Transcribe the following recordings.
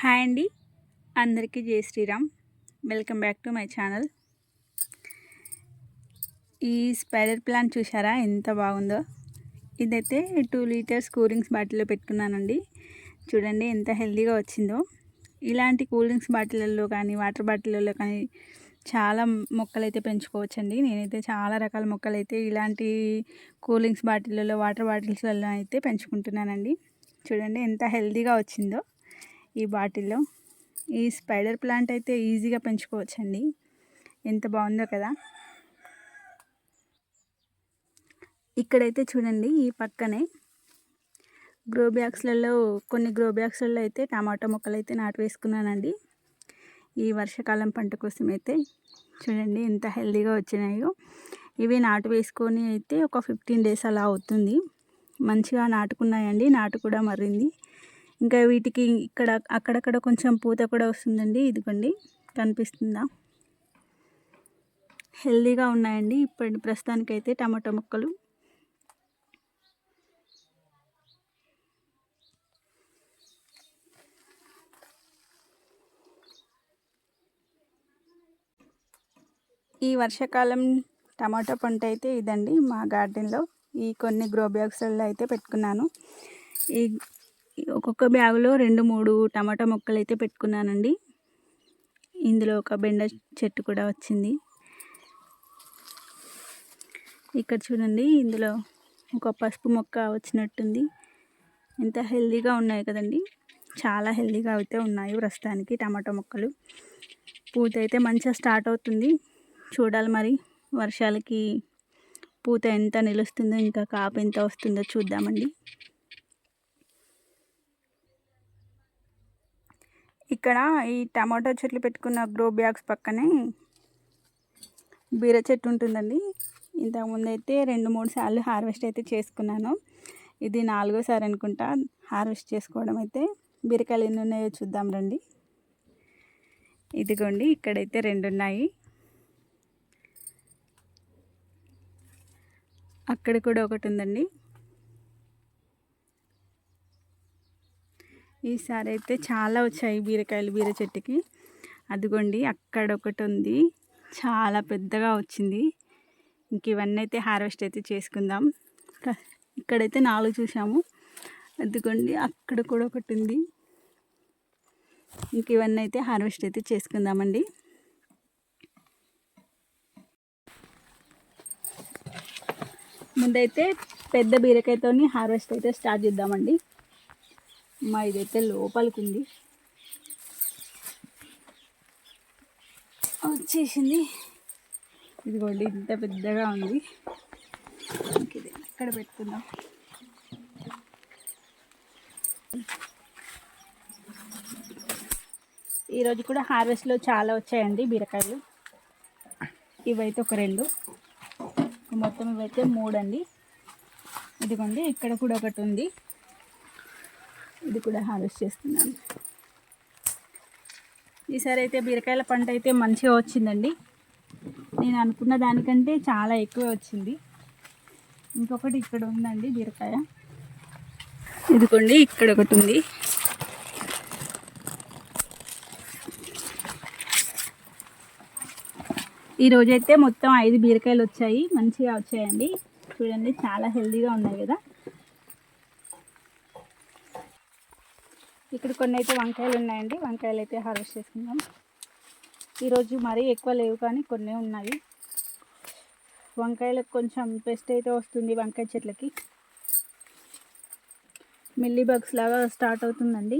Hi అండి. అందరికీ Jai Shriram. Welcome back to my channel. ఈ స్పైడర్ ప్లాంట్ చూసారా ఎంత బాగుందో. ఇదైతే టూ లీటర్స్ కూల్ డ్రింక్స్ బాటిల్లో పెట్టుకున్నానండి. చూడండి ఎంత హెల్తీగా వచ్చిందో. ఇలాంటి కూల్ డ్రింక్స్ బాటిళ్ళల్లో కానీ వాటర్ బాటిళ్ళల్లో కానీ చాలా మొక్కలు అయితే పెంచుకోవచ్చండి. నేనైతే చాలా రకాల మొక్కలు అయితే ఇలాంటి కూల్ డ్రింక్స్ బాటిళ్ళలో వాటర్ బాటిల్స్లలో అయితే పెంచుకుంటున్నానండి. చూడండి ఎంత హెల్తీగా వచ్చిందో. ఈ బాటిల్లో. ఈ స్పైడర్ ప్లాంట్ అయితే ఈజీగా పెంచుకోవచ్చండి. ఎంత బాగుందో కదా. ఇక్కడైతే చూడండి ఈ పక్కనే గ్రో బ్యాగ్స్లలో కొన్ని గ్రో బ్యాగ్స్లలో అయితే టమాటా మొక్కలు అయితే నాటు వేసుకున్నానండి. ఈ వర్షాకాలం పంట కోసం అయితే చూడండి ఎంత హెల్దీగా వచ్చినాయో. ఇవి నాటు వేసుకొని అయితే ఒక ఫిఫ్టీన్ డేస్ అలా అవుతుంది. మంచిగా నాటుకున్నాయండి నాటు కూడా మరింది ఇంకా వీటికి ఇక్కడ అక్కడక్కడ కొంచెం పూత కూడా వస్తుందండి. ఇదిగోండి కనిపిస్తుందా? హెల్దీగా ఉన్నాయండి. ఇప్పటి ప్రస్తుతానికైతే టమాటో ముక్కలు. ఈ వర్షాకాలం టమాటో పంట అయితే ఇదండి మా గార్డెన్లో. ఈ కొన్ని గ్రో బ్యాగ్స్లలో అయితే పెట్టుకున్నాను. ఈ ఒక్కొక్క బ్యాగులో రెండు మూడు టమాటా మొక్కలు అయితే పెట్టుకున్నానండి. ఇందులో ఒక బెండ చెట్టు కూడా వచ్చింది. ఇక్కడ చూడండి ఇందులో ఒక పసుపు మొక్క వచ్చినట్టుంది. ఎంత హెల్దీగా ఉన్నాయి కదండి. చాలా హెల్దీగా అయితే ఉన్నాయి ప్రస్తుతానికి టమాటా మొక్కలు. పూత అయితే మంచిగా స్టార్ట్ అవుతుంది. చూడాలి మరి వర్షాలకి పూత ఎంత నిలుస్తుందో ఇంకా కాపు ఎంత వస్తుందో చూద్దామండి. ఇక్కడ ఈ టమాటో చెట్లు పెట్టుకున్న గ్రో బ్యాగ్స్ పక్కనే బీర చెట్టు ఉంటుందండి. ఇంతకుముందు అయితే రెండు మూడు సార్లు హార్వెస్ట్ అయితే చేసుకున్నాను. ఇది నాలుగోసారి అనుకుంటా హార్వెస్ట్ చేసుకోవడం అయితే. బీరకాయలు ఎన్ని ఉన్నాయో చూద్దాం రండి. ఇదిగోండి ఇక్కడైతే రెండు ఉన్నాయి. అక్కడ కూడా ఒకటి ఉందండి. ఈసారి అయితే చాలా వచ్చాయి బీరకాయలు బీర చెట్టుకి. అదిగోండి అక్కడ ఒకటి ఉంది. చాలా పెద్దగా వచ్చింది. ఇంక ఇవన్నీ అయితే హార్వెస్ట్ అయితే చేసుకుందాం. ఇక్కడైతే నాలుగు చూసాము అదిగోండి అక్కడ కూడా ఒకటి ఉంది. ఇంక ఇవన్నీ అయితే హార్వెస్ట్ అయితే చేసుకుందామండి. ముందైతే పెద్ద బీరకాయతో హార్వెస్ట్ అయితే స్టార్ట్ చేద్దామండి. మా ఇదైతే లోపలికి ఉంది వచ్చేసింది. ఇదిగోండి ఇంత పెద్దగా ఉంది. ఇది ఎక్కడ పెట్టుకుందాం? ఈరోజు కూడా హార్వెస్ట్లో చాలా వచ్చాయండి బీరకాయలు. ఇవైతే ఒక రెండు. మొత్తం ఇవైతే మూడు అండి ఇదిగోండి ఇక్కడ కూడా ఒకటి ఉంది. ఇది కూడా హార్వెస్ట్ చేస్తున్నాను. ఈసారి అయితే బీరకాయల పంట అయితే మంచిగా వచ్చిందండి. నేను అనుకున్న దానికంటే చాలా ఎక్కువ వచ్చింది. ఇంకొకటి ఇక్కడ ఉందండి బీరకాయ. ఇదిగోండి ఇక్కడ ఒకటి ఉంది. ఈరోజైతే మొత్తం ఐదు బీరకాయలు వచ్చాయి. మంచిగా వచ్చాయండి. చూడండి చాలా హెల్దీగా ఉన్నాయి కదా. ఇక్కడ కొన్ని అయితే వంకాయలు ఉన్నాయండి. వంకాయలు అయితే హార్వెస్ట్ చేసుకుందాం. ఈరోజు మరీ ఎక్కువ లేవు కానీ కొన్ని ఉన్నాయి. వంకాయలకు కొంచెం పెస్ట్ అయితే వస్తుంది వంకాయ చెట్లకి. మిల్లీ బగ్స్ లాగా స్టార్ట్ అవుతుందండి.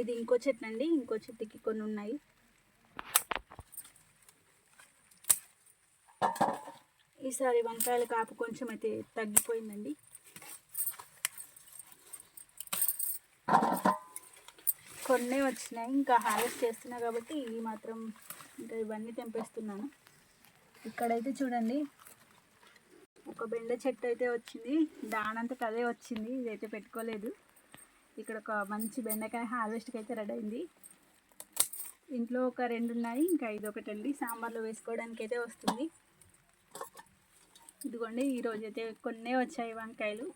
ఇది ఇంకో చెట్టు అండి ఇంకో చెట్టుకి కొన్ని ఉన్నాయి. ఈసారి వంకాయల కాపు కొంచెం అయితే తగ్గిపోయిందండి. కొన్ని వచ్చినాయి ఇంకా హార్వెస్ట్ చేస్తున్నా కాబట్టి ఇవి మాత్రం ఇంకా ఇవన్నీ తెంపేస్తున్నాను. ఇక్కడైతే చూడండి ఒక బెండ చెట్టు అయితే వచ్చింది దానంతట అదే వచ్చింది ఇదైతే పెట్టుకోలేదు. ఇక్కడ ఒక మంచి బెండకాయ హార్వెస్ట్కి అయితే రెడీ అయింది. ఇంట్లో ఒక రెండు ఉన్నాయి ఇంకా ఇది ఒకటండి సాంబార్లో వేసుకోవడానికి అయితే వస్తుంది. ఇదిగోండి ఈరోజు అయితే కొన్నే వచ్చాయి వంకాయలు.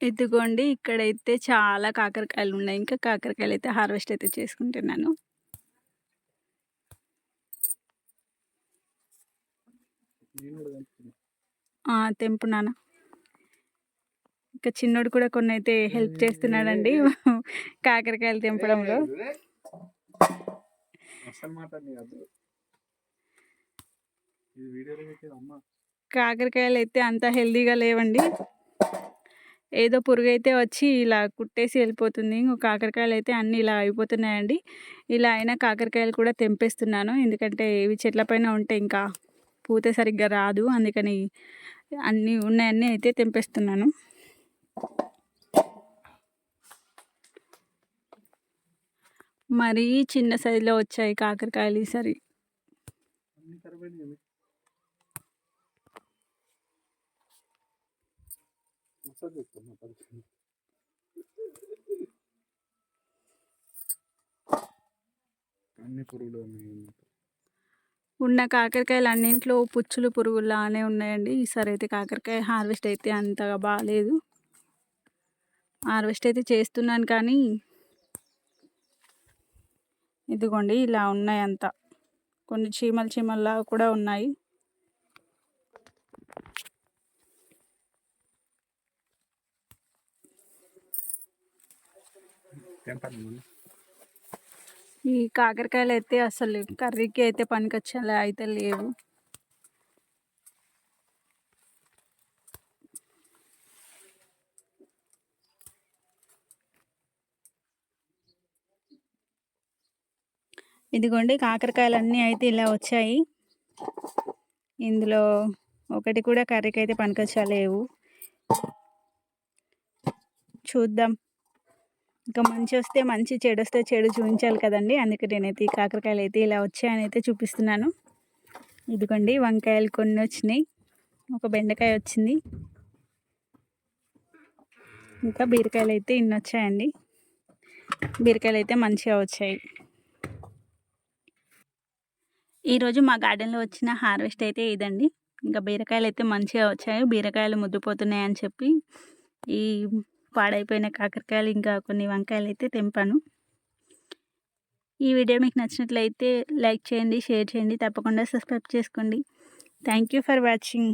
ఇదిగోండి ఇక్కడైతే చాలా కాకరకాయలు ఉన్నాయి. ఇంకా కాకరకాయలు అయితే హార్వెస్ట్ అయితే చేసుకుంటున్నాను. ఆ, తెంపు నాన్న. ఇంకా చిన్నోడు కూడా కొన్ని అయితే హెల్ప్ చేస్తున్నాడండి కాకరకాయలు తెంపడంలో అసలు మాట్లాడి అది ఇది వీడియోలో పెట్టేది అమ్మ కాకరకాయలు అయితే అంత హెల్దీగా లేవండి. ఏదో పురుగు అయితే వచ్చి ఇలా కుట్టేసి వెళ్ళిపోతుంది. ఇంకో కాకరకాయలు అయితే అన్నీ ఇలా అయిపోతున్నాయండి. ఇలా అయినా కాకరకాయలు కూడా తెంపేస్తున్నాను. ఎందుకంటే ఇవి చెట్ల పైన ఉంటే ఇంకా పూత సరిగ్గా రాదు. అందుకని అన్నీ ఉన్నాయన్నీ అయితే తెంపేస్తున్నాను. మరీ చిన్న సైజులో వచ్చాయి కాకరకాయలు ఈసారి. అన్ని పురుగులు ఉన్నాయి ఉన్న కాకరకాయలు అన్నింట్లో పుచ్చులు పురుగులానే ఉన్నాయండి. ఈసారి అయితే కాకరకాయ హార్వెస్ట్ అయితే అంతగా బాగాలేదు హార్వెస్ట్ అయితే చేస్తున్నాను కానీ ఇదిగోండి ఇలా ఉన్నాయి అంతా. కొన్ని చీమలు చీమల్లా కూడా ఉన్నాయి. ఈ కాకరకాయలు అయితే అసలు కర్రీకి అయితే పనికొచ్చేలా అయితే లేవు. ఇదిగోండి కాకరకాయలు అన్నీ అయితే ఇలా వచ్చాయి. ఇందులో ఒకటి కూడా కర్రీకి అయితే పనికొచ్చలేవు చూద్దాం. ఇంకా మంచి వస్తే మంచి చెడు వస్తే చెడు చూపించాలి కదండి. అందుకే నేనైతే ఈ కాకరకాయలు అయితే ఇలా వచ్చాయని అయితే చూపిస్తున్నాను. ఇదిగోండి వంకాయలు కొన్ని వచ్చినాయి. ఒక బెండకాయ వచ్చింది. ఇంకా బీరకాయలు అయితే ఇన్ని వచ్చాయండి. బీరకాయలు అయితే మంచిగా వచ్చాయి. ఈరోజు మా గార్డెన్లో వచ్చిన హార్వెస్ట్ అయితే ఇదండి. ఇంకా బీరకాయలు అయితే మంచిగా వచ్చాయి. బీరకాయలు ముద్దుపోతున్నాయి అని చెప్పి ఈ పాడైపోయిన కాకరకాయలు ఇంకా కొన్ని వంకాయలు అయితే తెంపాను. ఈ వీడియో మీకు నచ్చినట్లయితే లైక్ చేయండి షేర్ చేయండి తప్పకుండా సబ్స్క్రైబ్ చేసుకోండి. Thank you for watching.